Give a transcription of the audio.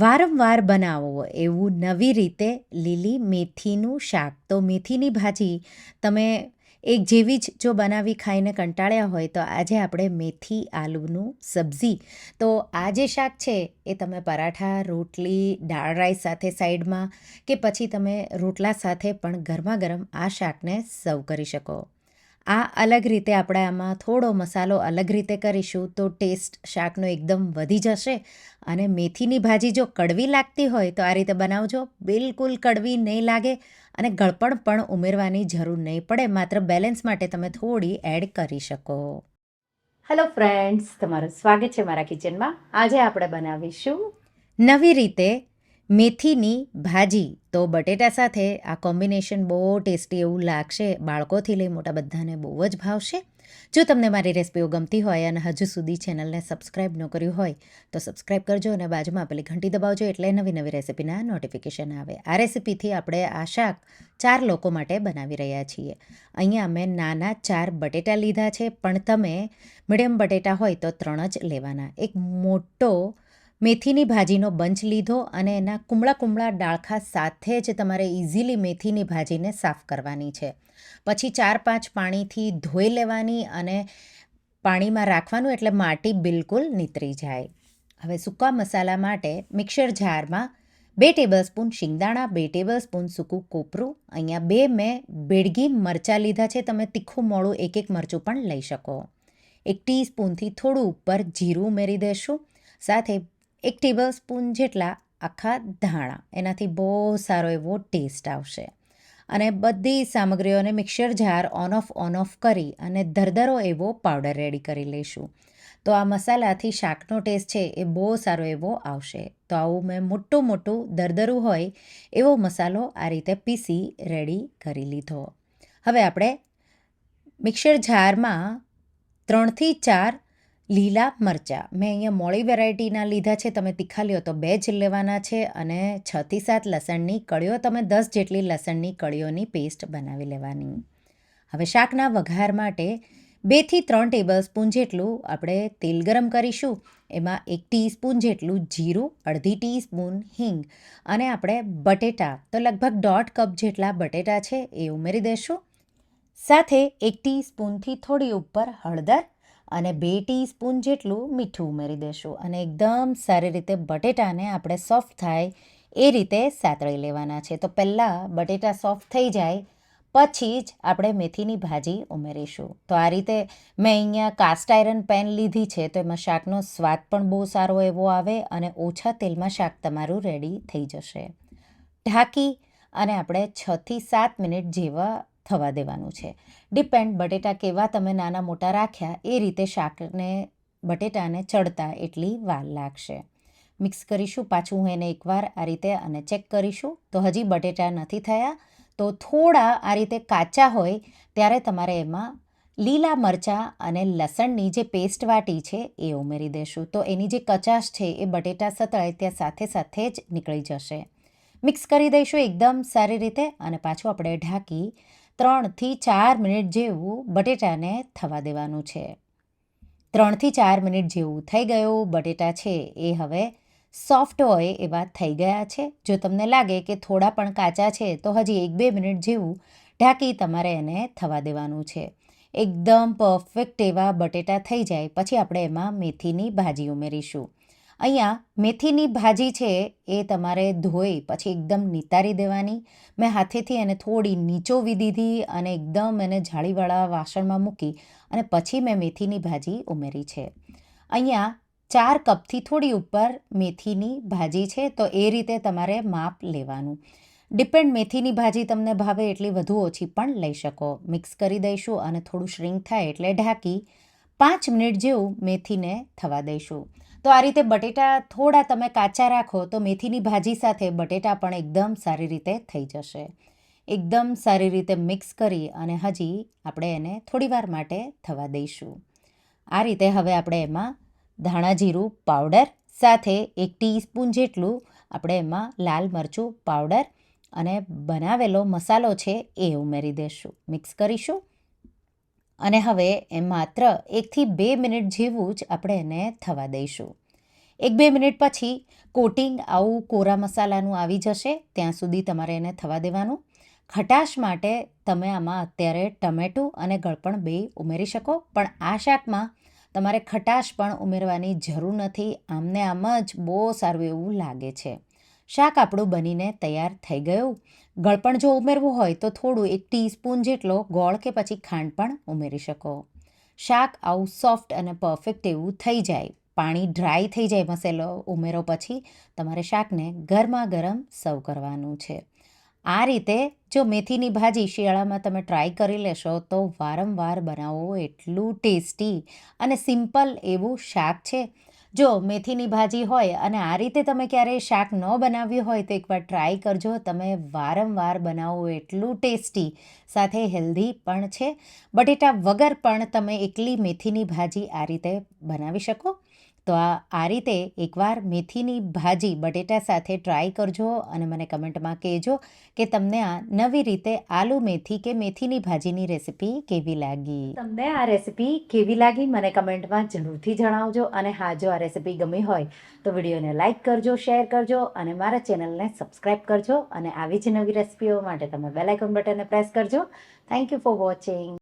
વારંવાર બનાવો એવું નવી રીતે લીલી મેથીનું શાક. તો મેથીની ભાજી તમે એક જેવી જ જો બનાવી ખાઈને કંટાળ્યા હોય તો આજે આપણે મેથી આલુનું સબ્જી. તો આ જે શાક છે એ તમે પરાઠા, રોટલી, દાળ રાઈસ સાથે સાઈડમાં કે પછી તમે રોટલા સાથે પણ ગરમા ગરમ આ શાકને સર્વ કરી શકો. આ અલગ રીતે આપણે આમાં થોડો મસાલો અલગ રીતે કરીશું તો ટેસ્ટ શાકનો એકદમ વધી જશે અને મેથીની ભાજી જો કડવી લાગતી હોય તો આ રીતે બનાવજો. બિલકુલ કડવી નહીં લાગે અને ગળપણ પણ ઉમેરવાની જરૂર નહીં પડે, માત્ર બેલેન્સ માટે તમે થોડી એડ કરી શકો. હેલો ફ્રેન્ડ્સ તમારું સ્વાગત છે મારા કિચનમાં આજે આપણે બનાવીશું નવી રીતે મેથીની ભાજી. તો બટેટા સાથે આ કોમ્બિનેશન બહુ ટેસ્ટી એવું લાગશે. બાળકોથી લઈ મોટા બધાને બહુ જ ભાવશે. જો તમને મારી રેસિપીઓ ગમતી હોય અને હજુ સુધી ચેનલને સબસ્ક્રાઈબ ન કર્યું હોય, તો સબસ્ક્રાઈબ કરજો અને બાજુમાં આપેલી ઘંટી દબાવજો એટલે નવી નવી રેસિપીના નોટિફિકેશન આવે. આ રેસિપીથી આપણે આ શાક ચાર લોકો માટે બનાવી રહ્યા છીએ. અહીંયા અમે નાના ચાર બટેટા લીધા છે, પણ તમે મીડિયમ બટેટા હોય તો ત્રણ જ લેવાના. એક મોટો મેથીની ભાજીનો બંચ લીધો અને એના કુમળા કુમળા ડાળખા સાથે જ તમારે ઇઝીલી મેથીની ભાજીને સાફ કરવાની છે. પછી ચાર પાંચ પાણીથી ધોઈ લેવાની અને પાણીમાં રાખવાનું એટલે માટી બિલકુલ નીતરી જાય. હવે સૂકા મસાલા માટે મિક્સર જારમાં બે ટેબલસ્પૂન શિંગદાણા, બે ટેબલસ્પૂન સૂકું કોપરું, અહીંયા બે મેં બેડગી મરચાં લીધા છે, તમે તીખું મોડું એક એક મરચું પણ લઈ શકો. એક ટીસ્પૂનથી થોડું ઉપર જીરું ઉમેરી દેશું, સાથે એક ટેબલ સ્પૂન જેટલા આખા ધાણા. એનાથી બહુ સારો એવો ટેસ્ટ આવશે. અને બધી સામગ્રીઓને mixer jar on off on off કરી અને દરદરો એવો પાવડર રેડી કરી લઈશું. તો આ મસાલાથી શાકનો ટેસ્ટ છે એ બહુ સારો એવો આવશે. તો આવું મેં મોટું મોટું દરદરું હોય એવો મસાલો આ રીતે પીસી રેડી કરી લીધો. હવે આપણે મિક્સર જારમાં ત્રણથી ચાર લીલા મરચાં. મેં અહીંયા મોળી વેરાયટીના લીધા છે, તમે તીખા લ્યો તો બે જ લેવાના છે અને છથી સાત લસણની કળીઓ, તમે દસ જેટલી લસણની કળીઓની પેસ્ટ બનાવી લેવાની. હવે શાકના વઘાર માટે બેથી ત્રણ ટેબલ સ્પૂન જેટલું આપણે તેલ ગરમ કરીશું. એમાં એક ટીસ્પૂન જેટલું જીરું, અડધી ટીસ્પૂન હિંગ અને આપણે બટેટા. તો લગભગ દોઢ કપ જેટલા બટેટા છે એ ઉમેરી દઈશું સાથે એક ટીસ્પૂનથી થોડી ઉપર હળદર અને બે ટીસ્પૂન જેટલું મીઠું ઉમેરી દેશું. અને એકદમ સારી રીતે બટેટાને આપણે સોફ્ટ થાય એ રીતે સાતળી લેવાના છે. તો પહેલાં બટેટા સોફ્ટ થઈ જાય, પછી જ આપણે મેથીની ભાજી ઉમેરીશું. તો આ રીતે મેં અહીંયા કાસ્ટ આયરન પેન લીધી છે, તો એમાં શાકનો સ્વાદ પણ બહુ સારો એવો આવે અને ઓછા તેલમાં શાક તમારું રેડી થઈ જશે. ઢાંકી અને આપણે છથી સાત મિનિટ જેવા થવા દેવાનું છે. ડિપેન્ડ બટેટા કેવા તમે નાના મોટા રાખ્યા, એ રીતે શાકને, બટેટાને ચડતા એટલી વાર લાગશે. મિક્સ કરીશું, પાછું હું એને એકવાર આ રીતે અને ચેક કરીશું. તો હજી બટેટા નથી થયા, તો થોડા આ રીતે કાચા હોય, ત્યારે તમારે એમાં લીલા મરચાં અને લસણની જે પેસ્ટ વાટી છે, એ ઉમેરી દેશું. તો એની જે કચાશ છે, એ બટેટા સતળાય ત્યાં સાથે સાથે જ નીકળી જશે. મિક્સ કરી દઈશું, એકદમ સારી રીતે, અને પાછું આપણે ઢાંકી ત્રણથી ચાર મિનિટ જેવું બટેટાને થવા દેવાનું છે. ત્રણથી ચાર મિનિટ જેવું થઈ ગયું, બટેટા છે, એ હવે સોફ્ટ હોય એવા થઈ ગયા છે. જો તમને લાગે કે થોડા પણ કાચા છે, તો હજી એક બે મિનિટ જેવું ઢાંકી તમારે એને થવા દેવાનું છે. એકદમ પરફેક્ટ એવા બટેટા થઈ જાય, પછી આપણે એમાં મેથીની ભાજી ઉમેરીશું. અહીંયા મેથીની ભાજી છે એ તમારે ધોઈ પછી એકદમ નિતારી દેવાની. મેં હાથેથી એને થોડી નીચોવી દીધી અને એકદમ એને જાળીવાળા વાસણમાં મૂકી અને પછી મેં મેથીની ભાજી ઉમેરી છે. અહીંયા ચાર કપથી થોડી ઉપર મેથીની ભાજી છે તો એ રીતે તમારે માપ લેવાનું. ડિપેન્ડ મેથીની ભાજી તમને ભાવે એટલી વધુ ઓછી પણ લઈ શકો. મિક્સ કરી દઈશું અને થોડું શ્રિંક થાય એટલે ઢાંકી પાંચ મિનિટ જેવું મેથીને થવા દઈશું. તો આ રીતે બટેટા થોડા તમે કાચા રાખો તો મેથીની ભાજી સાથે બટેટા પણ એકદમ સારી રીતે થઈ જશે. એકદમ સારી રીતે મિક્સ કરી અને હજી આપણે એને થોડીવાર માટે થવા દઈશું. આ રીતે હવે આપણે એમાં ધાણા જીરું પાવડર સાથે એક ટીસ્પૂન જેટલું આપણે એમાં લાલ મરચું પાવડર અને બનાવેલો મસાલો છે એ ઉમેરી દઈશું મિક્સ કરીશું. અને હવે એ માત્ર એકથી બે મિનિટ જેવું જ આપણે એને થવા દઈશું. એક બે મિનિટ પછી કોટિંગ આવું કોરા મસાલાનું આવી જશે, ત્યાં સુધી તમારે એને થવા દેવાનું. ખટાશ માટે તમે આમાં અત્યારે ટમેટું અને ગળપણ બે ઉમેરી શકો, પણ આ શાકમાં તમારે ખટાશ પણ ઉમેરવાની જરૂર નથી. આમને આમ જ બહુ સારું એવું લાગે છે. શાક આપણું બનીને તૈયાર થઈ ગયું. ગળપણ જો ઉમેરવું હોય તો થોડું એક ટીસ્પૂન જેટલો ગોળ કે પછી ખાંડ પણ ઉમેરી શકો. શાક આવું સોફ્ટ અને પરફેક્ટ એવું થઈ જાય. પાણી ડ્રાય થઈ જાય મસાલો ઉમેરો પછી તમારે શાકને ગરમા ગરમ સર્વ કરવાનું છે. આ રીતે જો મેથીની ભાજી શિયાળામાં તમે ટ્રાય કરી લેશો તો વારંવાર બનાવો એટલું ટેસ્ટી અને સિમ્પલ એવું શાક છે. જો મેથીની ભાજી હોય અને આ રીતે તમે ક્યારેય શાક ન બનાવ્યું હોય તો એકવાર ટ્રાય કરજો. તમે વારંવાર બનાવો એટલું ટેસ્ટી સાથે હેલ્ધી પણ છે. બટેટા વગર પણ તમે એકલી મેથીની ભાજી આ રીતે બનાવી શકો. તો આ આ રીતે એકવાર મેથીની ભાજી બટેટા સાથે ટ્રાય કરજો અને મને કમેન્ટમાં કહેજો કે તમને આ નવી રીતે આલુ મેથી કે મેથીની ભાજીની રેસિપી કેવી લાગી? તમને આ રેસીપી કેવી લાગી મને કમેન્ટમાં જરૂરથી જણાવજો અને હા, જો આ રેસીપી ગમી હોય તો વિડીયોને લાઇક કરજો, શેર કરજો અને મારા ચેનલને સબસ્ક્રાઈબ કરજો અને આવી જ નવી રેસીપીઓ માટે તમે બેલ આઇકોન બટનને પ્રેસ કરજો. Thank you for watching